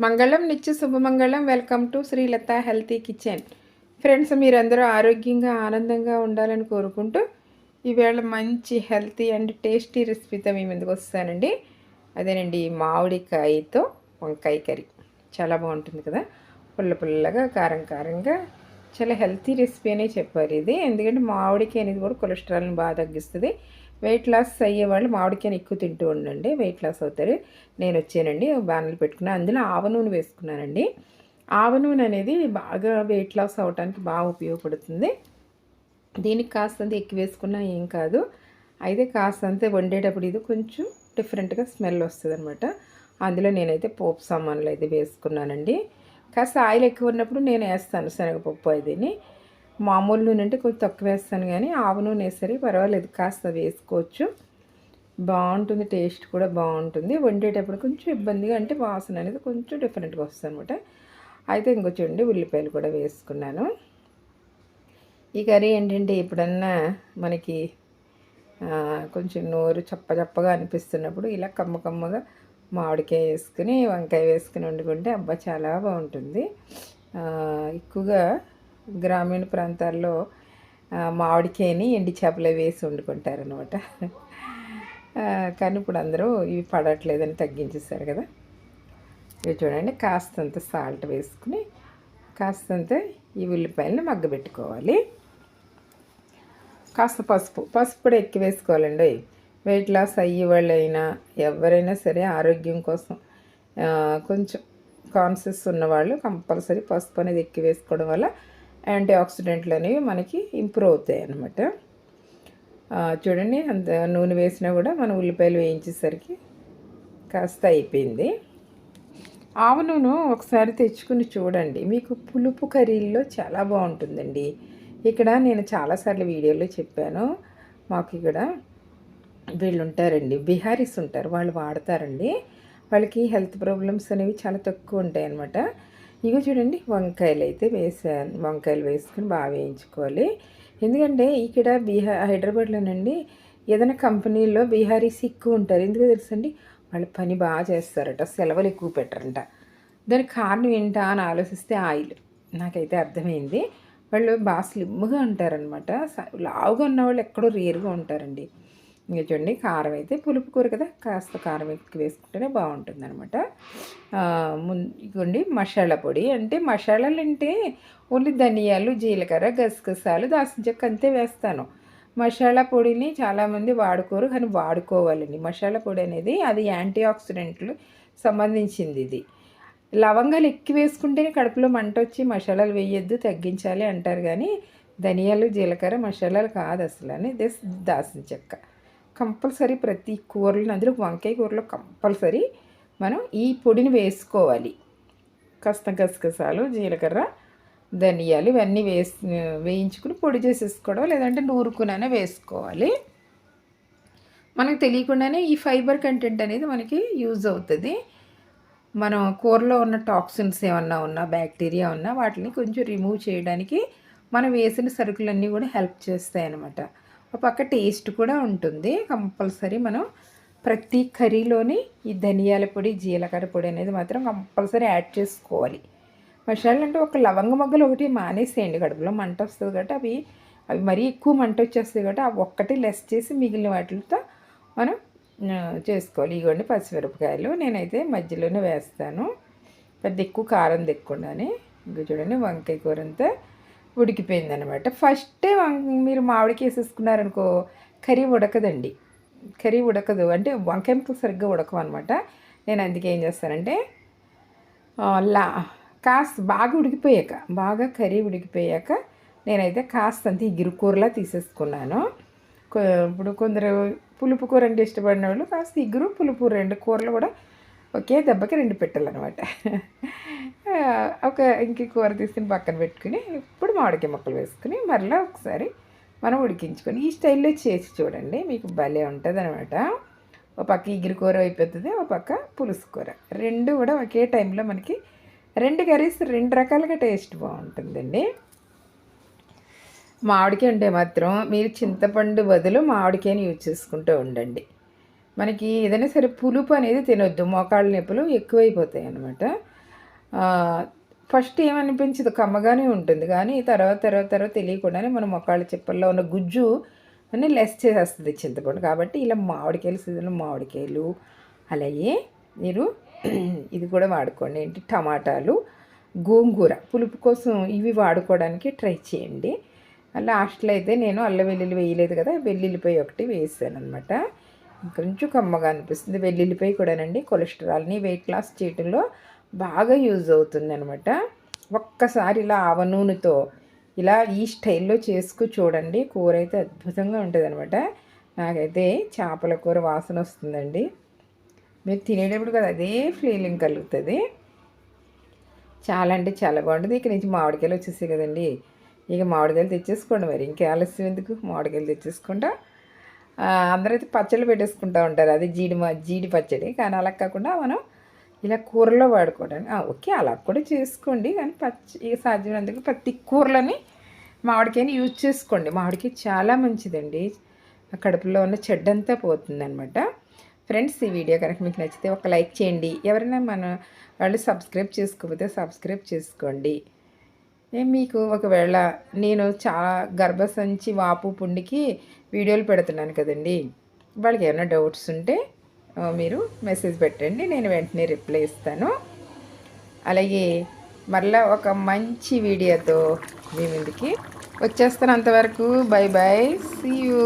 మంగళం నిత్య శుభమంగళం. Welcome to Srilatha healthy kitchen friends మీరందరూ ఆరోగ్యంగా ఆనందంగా ఉండాలని కోరుకుంటూ ఈవేళ మంచి హెల్తీ అండ్ టేస్టీ రెసిపీతో మీ ముందుకు వస్తానండి. అదేనండి మామిడికాయతో వంకాయ కర్రీ. చాలా బాగుంటుంది కదా? పుల్ల పుల్లగా కారం కారంగా. చాలా హెల్తీ రెసిపీ అనే చెప్పారు ఇది. ఎందుకంటే మామిడికాయ అనేది కూడా కొలెస్ట్రాల్ని బాగా తగ్గిస్తుంది. వెయిట్ లాస్ అయ్యే వాళ్ళు మామిడికాయని ఎక్కువ తింటూ ఉండండి. వెయిట్ లాస్ అవుతారు. నేను వచ్చానండి బ్యానర్లు పెట్టుకున్నాను అందులో ఆవ నూనె వేసుకున్నానండి. ఆవ నూనె అనేది బాగా వెయిట్ లాస్ అవడానికి బాగా ఉపయోగపడుతుంది. దీనికి కాస్తంత ఎక్కువ వేసుకున్నా ఏం కాదు. అయితే కాస్తంత వండేటప్పుడు ఇది కొంచెం డిఫరెంట్గా స్మెల్ వస్తుంది అనమాట అందులో నేనైతే పోపు సామాన్లు అయితే వేసుకున్నానండి. కాస్త ఆయిల్ ఎక్కువ ఉన్నప్పుడు నేను వేస్తాను శనగపప్పు అదిని మామూలు నూనె అంటే కొంచెం తక్కువ వేస్తాను కానీ ఆవు నూనె వేసరికి పర్వాలేదు కాస్త వేసుకోవచ్చు. బాగుంటుంది టేస్ట్ కూడా బాగుంటుంది. వండేటప్పుడు కొంచెం ఇబ్బందిగా అంటే వాసన అనేది కొంచెం డిఫరెంట్గా వస్తుంది అనమాట అయితే ఇంకో చూడండి ఉల్లిపాయలు కూడా వేసుకున్నాను. ఈ కర్రీ ఏంటంటే ఎప్పుడన్నా మనకి కొంచెం నోరు చప్ప చప్పగా అనిపిస్తున్నప్పుడు ఇలా కమ్మ కమ్మగా మామిడికాయ వేసుకుని వంకాయ వేసుకుని వండుకుంటే అబ్బా చాలా బాగుంటుంది. ఎక్కువగా గ్రామీణ ప్రాంతాల్లో మామిడికాయని ఎండి చేపలు వేసి వండుకుంటారనమాట కానీ ఇప్పుడు అందరూ ఇవి పడట్లేదని తగ్గించేస్తారు కదా. ఇవి చూడండి కాస్తంత సాల్ట్ వేసుకుని కాస్తంత ఈ ఉల్లిపాయలను మగ్గబెట్టుకోవాలి. కాస్త పసుపు పసుపు కూడా ఎక్కువ వేసుకోవాలండి. వెయిట్ లాస్ అయ్యే వాళ్ళైనా ఎవరైనా సరే ఆరోగ్యం కోసం కొంచెం కాన్షియస్ ఉన్నవాళ్ళు కంపల్సరీ పసుపు అనేది ఎక్కువ వేసుకోవడం వల్ల యాంటీ ఆక్సిడెంట్లు అనేవి మనకి ఇంప్రూవ్ అవుతాయి అన్నమాట. చూడండి అంత నూనె వేసినా కూడా మనం ఉల్లిపాయలు వేయించేసరికి కాస్త అయిపోయింది. ఆవు నూనె ఒకసారి తెచ్చుకుని చూడండి. మీకు పులుపు కర్రీల్లో చాలా బాగుంటుందండి. ఇక్కడ నేను చాలాసార్లు వీడియోలో చెప్పాను. మాకు ఇక్కడ వీళ్ళు ఉంటారండి బిహారీస్ ఉంటారు. వాళ్ళు వాడతారండి. వాళ్ళకి హెల్త్ ప్రాబ్లమ్స్ అనేవి చాలా తక్కువ ఉంటాయి అన్నమాట ఇగో చూడండి వంకాయలు అయితే వేసాను. వంకాయలు వేసుకుని బాగా వేయించుకోవాలి. ఎందుకంటే ఇక్కడ బీహార్ హైదరాబాద్లోనండి ఏదైనా కంపెనీలో బీహారీస్ ఎక్కువ ఉంటారు. ఎందుకు తెలుసండి? వాళ్ళు పని బాగా చేస్తారట సెలవులు ఎక్కువ పెట్టరంట. దానికి కారణం ఏంటా అని ఆలోచిస్తే ఆయిల్. నాకైతే అర్థమైంది. వాళ్ళు బాగా స్లిమ్గా ఉంటారనమాట లావుగా ఉన్న వాళ్ళు ఎక్కడో రేరుగా ఉంటారండి. ఇంకా చూడండి కారం అయితే పులుపు కూర కదా కాస్త కారం ఎక్కువ వేసుకుంటేనే బాగుంటుంది అనమాట ఇదిగోండి మసాలా పొడి. అంటే మసాలాలు అంటే ఓన్లీ ధనియాలు జీలకర్ర గసగసాలు దాసిన చెక్క అంతే వేస్తాను. మసాలా పొడిని చాలామంది వాడుకోరు కానీ వాడుకోవాలండి. మసాలా పొడి అనేది అది యాంటీ ఆక్సిడెంట్లు సంబంధించింది ఇది. లవంగాలు ఎక్కువ వేసుకుంటేనే కడుపులో మంట వచ్చి మసాలాలు వేయొద్దు తగ్గించాలి అంటారు కానీ ధనియాలు జీలకర్ర మసాలాలు కాదు అసలు అని దాసిన చెక్క. కంపల్సరీ ప్రతి కూరలు అందులో వంకాయ కూరలో కంపల్సరీ మనం ఈ పొడిని వేసుకోవాలి. కాస్త గసగసాలు జీలకర్ర ధనియాలు ఇవన్నీ వేసి వేయించుకుని పొడి చేసేసుకోవడం లేదంటే నూరుకునే వేసుకోవాలి. మనకు తెలియకుండానే ఈ ఫైబర్ కంటెంట్ అనేది మనకి యూజ్ అవుతుంది. మనం కూరలో ఉన్న టాక్సిన్స్ ఏమన్నా ఉన్నా బ్యాక్టీరియా ఉన్నా వాటిని కొంచెం రిమూవ్ చేయడానికి మనం వేసిన సరుకులన్నీ కూడా హెల్ప్ చేస్తాయి అన్నమాట ఒక పక్క టేస్ట్ కూడా ఉంటుంది. కంపల్సరీ మనం ప్రతి కర్రీలోని ఈ ధనియాల పొడి జీలకర్ర పొడి అనేది మాత్రం కంపల్సరీ యాడ్ చేసుకోవాలి. మసాలా అంటే ఒక లవంగ మొగ్గలు ఒకటి మానేసేయండి. కడుపులో మంట వస్తుంది కాబట్టి అవి అవి మరీ ఎక్కువ మంట వచ్చేస్తుంది కాబట్టి ఆ ఒక్కటి లెస్ చేసి మిగిలిన వాటితో మనం చేసుకోవాలి. ఇవ్వండి పచ్చిమిరపకాయలు నేనైతే మధ్యలోనే వేస్తాను. పెద్ద ఎక్కువ కారం తెక్కుండానే ఇంకా చూడండి వంకాయ కూర అంతా ఉడికిపోయిందనమాట ఫస్టే మీరు మామిడికి వేసేసుకున్నారనుకో కర్రీ ఉడకదండి. కర్రీ ఉడకదు. అంటే వంకాయ సరిగ్గా ఉడకవు అనమాట నేను అందుకే ఏం చేస్తానంటే లా కాస్త బాగా ఉడికిపోయాక బాగా కర్రీ ఉడికిపోయాక నేనైతే కాస్తంత ఇగురు కూరలా తీసేసుకున్నాను. ఇప్పుడు కొందరు పులుపు కూర అంటే ఇష్టపడిన వాళ్ళు కాస్త ఇగురు పులుపు రెండు కూరలు కూడా ఒకే దెబ్బకి రెండు పెట్టాలన్నమాట. ఒక ఇంక కూర తీసుకుని పక్కన పెట్టుకుని ఇప్పుడు మామిడికాయ ముక్కలు వేసుకుని మరలా ఒకసారి మనం ఉడికించుకొని ఈ స్టైల్లో చేసి చూడండి మీకు భలే ఉంటుంది అనమాట ఒక పక్క ఇగిరి కూర అయిపోతుంది ఒక పక్క పులుసు కూర. రెండు కూడా ఒకే టైంలో మనకి రెండు కర్రీస్ రెండు రకాలుగా టేస్ట్ బాగుంటుందండి. మామిడికాయ ఉంటే మాత్రం మీరు చింతపండు బదులు మామిడికాయని యూజ్ చేసుకుంటూ ఉండండి. మనకి ఏదైనా సరే పులుపు అనేది తినొద్దు మోకాళ్ళ నొప్పులు ఎక్కువైపోతాయి అనమాట ఫస్ట్ ఏమనిపించదు? కమ్మగానే ఉంటుంది. కానీ తర్వాత తర్వాత తర్వాత తెలియకుండానే మన మొక్కళ్ళ చిప్పల్లో ఉన్న గుజ్జు అని లెస్ చేసేస్తుంది చింతపండు. కాబట్టి ఇలా మామిడికాయలు సీజన్లో మామిడికాయలు అలాగే మీరు ఇది కూడా వాడుకోండి. ఏంటి? టమాటాలు గోంగూర. పులుపు కోసం ఇవి వాడుకోవడానికి ట్రై చేయండి. లాస్ట్లో అయితే నేను అల్లం వెల్లుల్లి వేయలేదు కదా వెల్లుల్లిపాయ ఒకటి వేసాను అనమాట కొంచెం కమ్మగా అనిపిస్తుంది. వెల్లుల్లిపాయ కూడానండి. కొలెస్ట్రాల్ని వెయిట్ లాస్ చేయడంలో బాగా యూజ్ అవుతుంది అనమాట ఒక్కసారి ఇలా ఆవ నూనెతో ఇలా ఈ స్టైల్లో చేసుకు చూడండి. కూర అయితే అద్భుతంగా ఉంటుంది అనమాట నాకైతే చేపల కూర వాసన వస్తుందండి. మీరు తినేటప్పుడు కదా అదే ఫీలింగ్ కలుగుతుంది. చాలా అంటే చాలా బాగుంటుంది. ఇక నుంచి మామిడికాయలు వచ్చేసాయి కదండి. ఇక మామిడికాయలు తెచ్చేసుకోండి మరి. ఇంకా ఆలస్యం ఎందుకు? మామిడికాయలు తెచ్చేసుకుంటా. అందరైతే పచ్చళ్ళు పెట్టేసుకుంటూ ఉంటారు. అది జీడి జీడి పచ్చడి. కానీ అలా కాకుండా మనం ఇలా కూరలో వాడుకోవడానికి. ఓకే అలా కూడా చేసుకోండి. కానీ పచ్చి సాధ్యమైనందుకు ప్రతి కూరలని మామిడికాయని యూజ్ చేసుకోండి. మామిడికాయ చాలా మంచిదండి. కడుపులో ఉన్న చెడ్డంతా పోతుందనమాట ఫ్రెండ్స్ ఈ వీడియో కనుక మీకు నచ్చితే ఒక లైక్ చేయండి. ఎవరైనా మన వాళ్ళు సబ్స్క్రైబ్ చేసుకోకపోతే సబ్స్క్రైబ్ చేసుకోండి. మీకు ఒకవేళ నేను చాలా గర్భసంచి వాపు పుండికి వీడియోలు పెడుతున్నాను కదండి. వాళ్ళకి ఏమైనా డౌట్స్ ఉంటే మీరు మెసేజ్ పెట్టండి నేను వెంటనే రిప్లై ఇస్తాను. అలాగే మరలా ఒక మంచి వీడియోతో మీ ముందుకి వచ్చేస్తాను అంతవరకు. Bye bye see you